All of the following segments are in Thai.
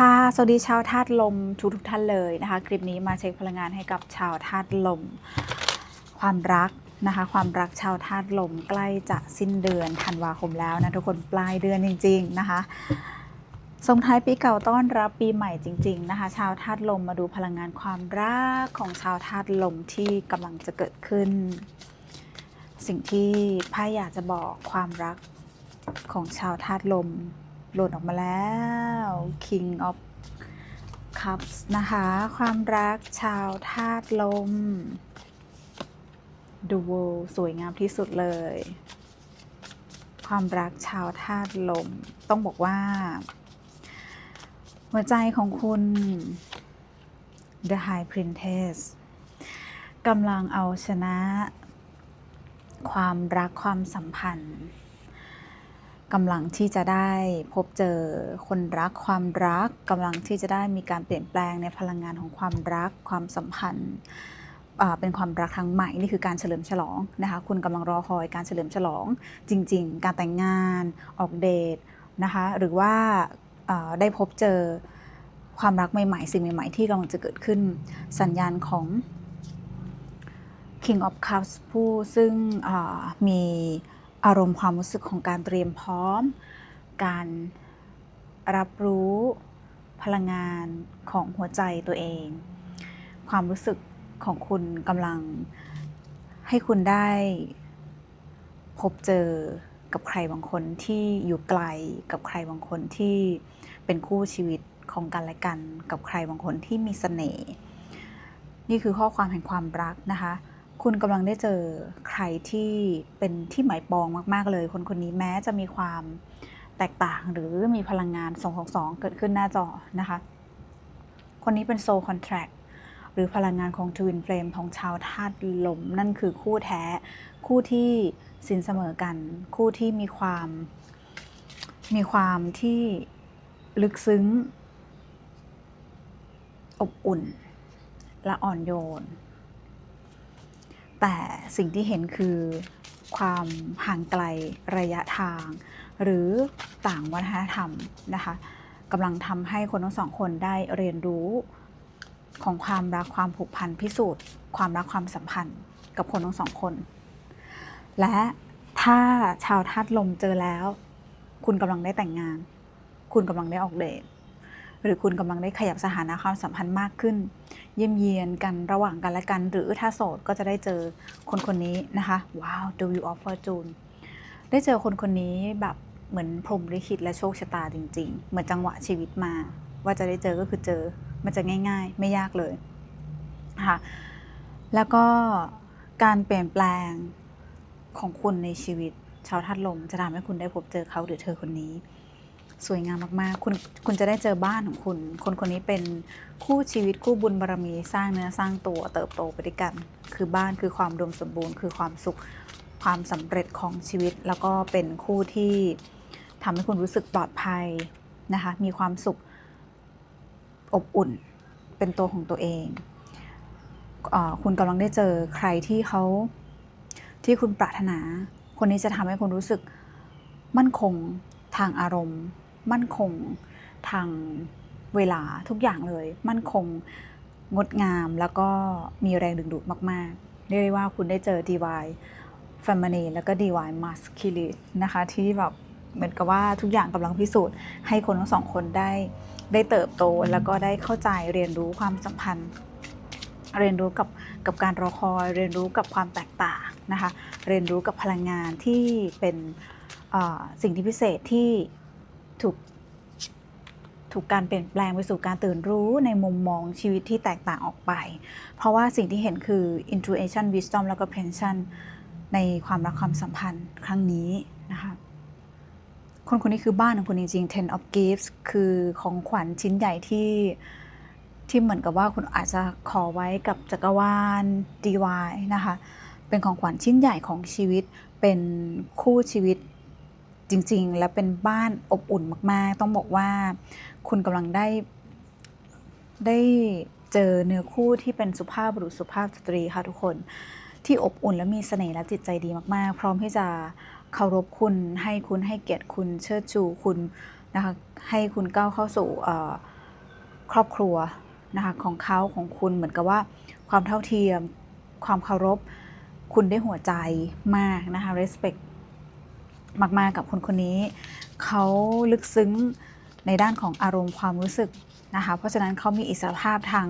ค่ะ สวัสดีชาวธาตุลมทุกทุกท่านเลยนะคะ คลิปนี้มาเช็คพลังงานให้กับชาวธาตุลม ความรักนะคะ ความรักชาวธาตุลมใกล้จะสิ้นเดือนธันวาคมแล้วนะทุกคนปลายเดือนจริง ๆ นะคะส่งท้ายปีเก่าต้อนรับปีใหม่จริง ๆ นะคะ ชาวธาตุลมมาดูพลังงานความรักของชาวธาตุลมที่กำลังจะเกิดขึ้น สิ่งที่พ่อยากจะบอกความรักของชาวธาตุลม หล่นออกมาแล้ว King of Cups นะคะ ความรักชาวธาตุลมดูโวสวยงามที่สุดเลย ความรักชาวธาตุลม ต้องบอกว่า หัวใจของคุณ The High Princess กำลังเอาชนะ ความรักความสัมพันธ์ กำลังที่จะได้พบเจอคนรักความรักกำลังที่จะได้มีการเปลี่ยนแปลงในพลังงานของความรักความสัมพันธ์เป็นความรักครั้งใหม่นี่คือการเฉลิมฉลองนะคะคุณกำลังรอคอยการเฉลิมฉลอง จริง ๆ การแต่งงานออกเดทนะคะหรือว่าได้พบเจอความรักใหม่ๆ สิ่งใหม่ ๆ ที่กำลังจะเกิดขึ้นสัญญาณของ King of Cups ผู้ซึ่งมี อารมณ์ความรู้สึกของการเตรียมพร้อม การรับรู้พลังงานของหัวใจตัวเอง ความรู้สึกของคุณกำลังให้คุณได้พบเจอกับใครบางคนที่อยู่ไกลกับใครบางคนที่เป็นคู่ชีวิตของกันและกัน กับใครบางคนที่มีเสน่ห์นี่คือข้อความแห่งความรักนะคะ คุณกำลังได้เจอใครที่เป็นที่หมายปองมาก ๆ เลย คนคนนี้แม้จะมีความแตกต่างหรือมีพลังงาน222เกิดขึ้นหน้าจอนะคะ คนนี้เป็นโซ l คอนแท c t หรือพลังงานของทวินเฟลมของชาวธาตุลม นั่นคือคู่แท้ คู่ที่สินเสมอกัน คู่ที่มีความ มีความที่ลึกซึ้ง อบอุ่น และอ่อนโยน แต่สิ่งที่เห็นคือความห่างไกลระยะทาง หรือต่างวัฒนธรรมนะคะกำลังทำให้คนทั้งสองคนได้เรียนรู้ของความรักความผูกพันพิสูจน์ ความรักความสัมพันธ์กับคนทั้งสองคน และถ้าชาวธาตุลมเจอแล้ว คุณกำลังได้แต่งงาน คุณกำลังได้ออกเดท หรือคุณกำลังได้ขยับสถานะความสัมพันธ์มากขึ้น เยี่ยมเยียนกันระหว่างกันและกัน หรือถ้าโสดก็จะได้เจอคนคนนี้นะคะว้าว The Wheel of Fortune ได้เจอคนคนนี้แบบเหมือนพรหมลิขิตและโชคชะตาจริง ๆ เหมือนจังหวะชีวิตมา ว่าจะได้เจอก็คือเจอมันจะง่าย ๆ ไม่ยากเลยนะคะแล้วก็การเปลี่ยนแปลงของคุณในชีวิตชาวธาตุลมจะทำให้คุณได้พบเจอเขาหรือเธอคนนี้ สวยงามมากๆ คุณคุณจะได้เจอบ้านของคุณ คนคนนี้เป็นคู่ชีวิตคู่บุญบารมีสร้างเนื้อสร้างตัวเติบโตไปด้วยกัน คือบ้านคือความดมสมบูรณ์ คือความสุขความสำเร็จของชีวิต แล้วก็เป็นคู่ที่ทำให้คุณรู้สึกปลอดภัยนะคะมีความสุขอบอุ่นเป็นตัวของตัวเองอคุณกำลังได้เจอใครที่เขาที่คุณปรารถนา คนนี้จะทำให้คุณรู้สึกมั่นคงทางอารมณ์ มั่นคงทางเวลาทุกอย่างเลย มั่นคงงดงามแล้วก็มีแรงดึงดูดมาก ๆ เรียกได้ว่าคุณได้เจอ DY f e m i n i n แล้วก็ DY Masculine นะคะที่แบบเหมือนกับว่าทุกอย่างกำลังพิสูจน์ ให้คนทั้งสองคนได้ได้เติบโตแล้วก็ได้เข้าใจเรียนรู้ความสัมพันธ์ เรียนรู้กับกับการรอคอย เรียนรู้กับความแตกต่างนะคะ เรียนรู้กับพลังงานที่เป็นสิ่งที่พิเศษที่ ถูกถูกการเปลี่ยนแปลงไปสู่การตื่นรู้ในมุมมองชีวิตที่แตกต่างออกไป เพราะว่าสิ่งที่เห็นคือ intuition wisdom แล้วก็ pension ในความรักความสัมพันธ์ครั้งนี้นะคะคนคนนี้คือบ้านของคุณจริงๆ ten of gifts คือของขวัญชิ้นใหญ่ที่ที่เหมือนกับว่าคุณอาจจะขอไว้กับจักรวาล DY นะคะ เป็นของขวัญชิ้นใหญ่ของชีวิต เป็นคู่ชีวิต จริง ๆ และเป็นบ้านอบอุ่นมาก ๆ ต้องบอกว่าคุณกำลังได้ได้เจอเนื้อคู่ที่เป็นสุภาพบุรุษสุภาพสตรีค่ะทุกคนที่อบอุ่นและมีเสน่ห์และจิตใจดีมากๆ พร้อมที่จะเคารพคุณให้คุณให้เกียรติคุณเชิดชูคุณนะคะให้คุณก้าวเข้าสู่ครอบครัวนะคะของเขาของคุณเหมือนกับว่าความเท่าเทียมความเคารพ คุณได้หัวใจมากนะคะ respect มากๆกับคนคนนี้ เขาลึกซึ้งในด้านของอารมณ์ความรู้สึกนะคะ เพราะฉะนั้นเขามีอิสรภาพทาง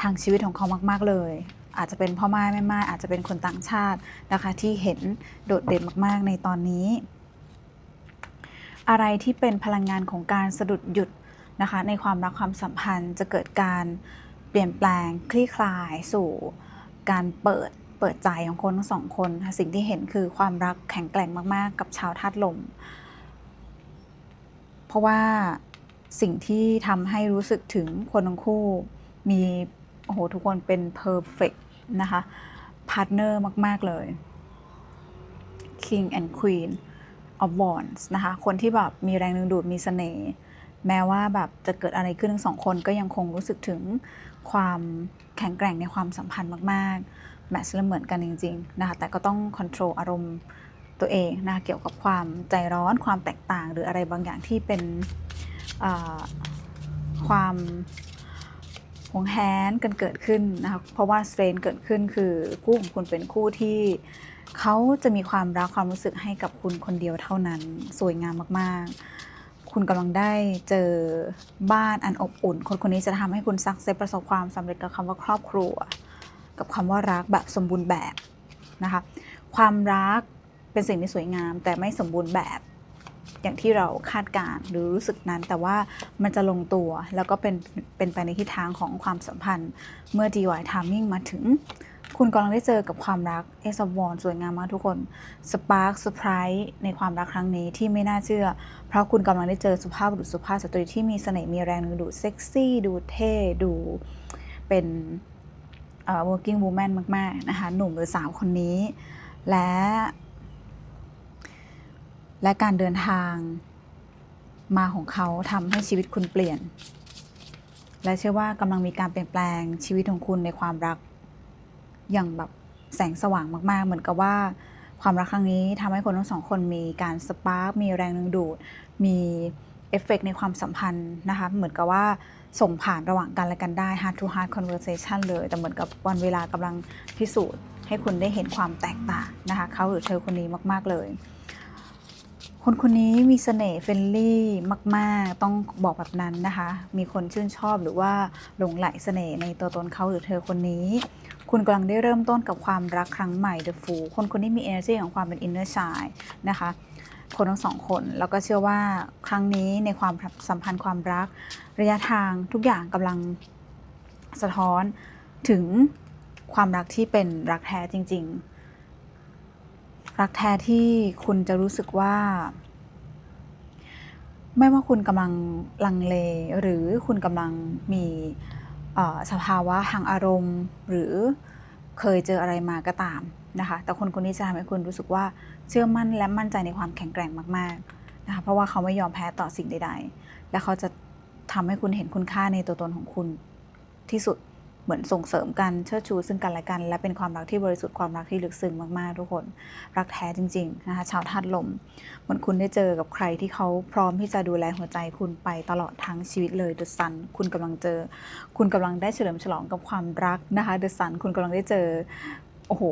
ทางชีวิตของเขามาก ๆ เลย อาจจะเป็นพ่อไม้แม่ไม้อาจจะเป็นคนต่างชาตินะคะที่เห็นโดดเด่นมาก ๆ ในตอนนี้ อะไรที่เป็นพลังงานของการสะดุดหยุดนะคะในความรักความสัมพันธ์จะเกิดการเปลี่ยนแปลงคลี่คลายสู่การเปิด เปิดใจของคนทั้งสองคนสิ่งที่เห็นคือความรักแข็งแกร่งมาก ๆ กับชาวธาตุลม เพราะว่าสิ่งที่ทำให้รู้สึกถึงคนทั้งคู่มีโอ้โหทุกคนเป็น perfect นะคะพาร์ทเนอร์มาก ๆ เลย King and Queen of Wands นะคะ คนที่แบบมีแรงดึงดูดมีเสน่ห์แม้ว่าแบบจะเกิดอะไรขึ้นทั้งสองคนก็ยังคงรู้สึกถึงความแข็งแกร่งในความสัมพันธ์มาก ๆ แมทช์ล้วเหมือนกันจริงๆนะคะแต่ก็ต้องควบคุมอารมณ์ตัวเองนะคะเกี่ยวกับความใจร้อนความแตกต่าง หรืออะไรบางอย่างที่เป็นความหวงแหนกันเกิดขึ้นนะคะเพราะว่าสเตรนเกิดขึ้นคือคู่ของคุณเป็นคู่ที่เขาจะมีความรักความรู้สึกให้กับคุณคนเดียวเท่านั้น สวยงามมากๆ คุณกำลังได้เจอบ้านอันอบอุ่น คนคนนี้จะทำให้คุณสักเซประสบความสำเร็จกับคำว่าครอบครัว กับคำว่ารักแบบสมบูรณ์แบบนะคะ ความรักเป็นสิ่งที่สวยงาม แต่ไม่สมบูรณ์แบบอย่างที่เราคาดการณ์หรือรู้สึกนั้นแต่ว่ามันจะลงตัวแล้วก็เป็นเป็นไปในทิศทางของความสัมพันธ์ เมื่อ DY Timing มาถึง คุณกำลังได้เจอกับความรักเอสวอนสวยงามมากทุกคนสปาร์คเซอร์ไพรส์ในความรักครั้งนี้ที่ไม่น่าเชื่อ เพราะคุณกำลังได้เจอสุภาพบุรุษสุภาพสตรีที่มีเสน่ห์มีแรงดึงดูดเซ็กซี่ดูเท่ดูเป็น working woman มาก ๆ นะคะ หนุ่มหรือสาวคนนี้ และ และการเดินทางมาของเขาทำให้ชีวิตคุณเปลี่ยน และเชื่อว่ากำลังมีการเปลี่ยนแปลงชีวิตของคุณในความรัก อย่างแบบแสงสว่างมาก ๆ เหมือนกับว่าความรักครั้งนี้ทำให้คนทั้งสองคนมีการสปาร์กมีแรงดึงดูด มี เอฟเฟกต์ในความสัมพันธ์นะคะเหมือนกับว่าส่งผ่านระหว่างกันและกันได้ heart to heart conversation เลย แต่เหมือนกับวันเวลากำลังพิสูจน์ ให้คุณได้เห็นความแตกต่างนะคะเขาหรือเธอคนนี้มาก ๆ เลย คนคนนี้มีเสน่ห์เฟรนลี่มาก ๆ ต้องบอกแบบนั้นนะคะ มีคนชื่นชอบหรือว่าหลงไหลเสน่ห์ในตัวตนเขาหรือเธอคนนี้ คุณกำลังได้เริ่มต้นกับความรักครั้งใหม่ The Fool คนคนนี้มี energy ของความเป็น inner child นะคะ คนทั้งสองคน แล้วก็เชื่อว่าครั้งนี้ในความสัมพันธ์ความรัก ระยะทางทุกอย่างกำลังสะท้อนถึงความรักที่เป็นรักแท้จริง ๆ รักแท้ที่คุณจะรู้สึกว่า ไม่ว่าคุณกำลังลังเล หรือคุณกำลังมีสภาวะทางอารมณ์หรือ เคยเจออะไรมาก็ตามนะคะ แต่คนคนนี้จะทำให้คุณรู้สึกว่าเชื่อมั่นและมั่นใจในความแข็งแกร่งมากๆนะคะเพราะว่าเขาไม่ยอมแพ้ต่อสิ่งใด ๆ และเขาจะทำให้คุณเห็นคุณค่าในตัวตนของคุณที่สุด เหมือนส่งเสริมกันเชิดชูซึ่งกันและกัน และเป็นความรักที่บริสุทธิ์ความรักที่ลึกซึ้งมากๆ ทุกคนรักแท้จริงๆนะคะชาวธาตุลมเหมือนคุณได้เจอกับใครที่เขาพร้อมที่จะดูแลหัวใจคุณไปตลอดทั้งชีวิตเลย The Sun คุณกำลังเจอ คุณกำลังได้เฉลิมฉลองกับความรักนะคะ The Sun คุณกำลังได้เจอโอ้โห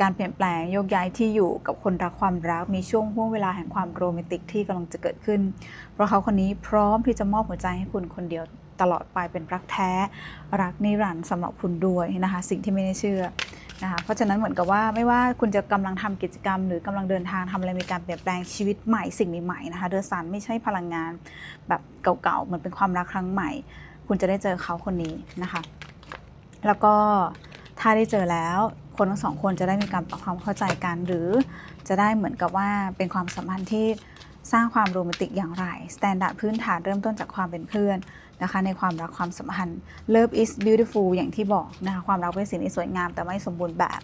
การเปลี่ยนแปลงโยกย้ายที่อยู่กับคนรักความรักมีช่วงห่วงเวลาแห่งความโรแมนติกที่กำลังจะเกิดขึ้น เพราะเขาคนนี้พร้อมที่จะมอบหัวใจให้คุณคนเดียว ตลอดไปเป็นรักแท้ รักนิรันดร์สำหรับคุณด้วยนะคะ สิ่งที่ไม่ได้เชื่อนะคะเพราะฉะนั้นเหมือนกับว่าไม่ว่าคุณจะกำลังทำกิจกรรม หรือกำลังเดินทางทำอะไรมีการเปลี่ยนแปลงชีวิตใหม่สิ่งใหม่ๆนะคะเดอซันไม่ใช่พลังงานแบบเก่าๆเหมือนเป็นความรักครั้งใหม่ คุณจะได้เจอเขาคนนี้นะคะ แล้วก็ถ้าได้เจอแล้วคนทั้งสองคนจะได้มีการปรับความเข้าใจกัน หรือจะได้เหมือนกับว่าเป็นความสัมพันธ์ที่สร้างความโรแมนติกอย่างไรสแตนดาร์ดพื้นฐานเริ่มต้นจากความเป็นเพื่อน นะคะในความรักความสัมพันธ์ love is beautiful อย่างที่บอกนะคะความรักเป็นสิ่งที่สวยงามแต่ไม่สมบูรณ์แบบ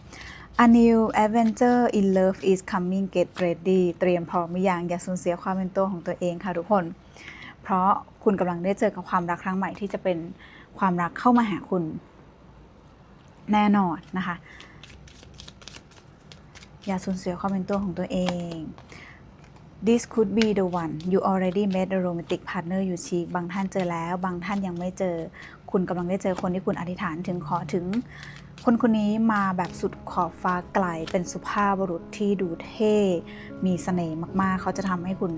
A new adventure in love is coming get ready เตรียมพร้อมหรือยังอย่าสูญเสียความเป็นตัวของตัวเองค่ะทุกคน เพราะคุณกำลังได้เจอกับความรักครั้งใหม่ที่จะเป็นความรักเข้ามาหาคุณ แน่นอนนะคะ อย่าสูญเสียความเป็นตัวของตัวเอง this could be the one you already met a romantic partner you seek บางท่านเจอแล้ว บางท่านยังไม่เจอ คุณกำลังได้เจอคนที่คุณอธิษฐานถึงขอถึง คนคนนี้มาแบบสุดขอบฟ้าไกล เป็นสุภาพบุรุษที่ดูเท่ มีเสน่ห์มากๆ เขาจะทำให้คุณ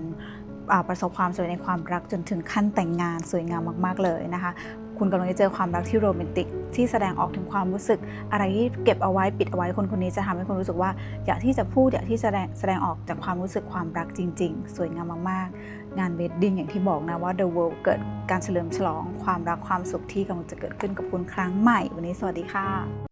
ประสบความสำเร็จในความรักจนถึงขั้นแต่งงานสวยงามมาก ๆ เลยนะคะ คุณกำลังจะเจอความรักที่โรแมนติก ที่แสดงออกถึงความรู้สึก อะไรที่เก็บเอาไว้ปิดเอาไว้คนคนนี้จะทำให้คุณรู้สึกว่า อยากที่จะพูดอยากที่แสดงแสดงออกจากความรู้สึกความรักจริง ๆ สวยงามมากๆ งานเวดดิ้งอย่างที่บอกนะว่า The World เกิดการเฉลิมฉลอง ความรักความสุขที่กำลังจะเกิดขึ้นกับคุณครั้งใหม่ วันนี้สวัสดีค่ะ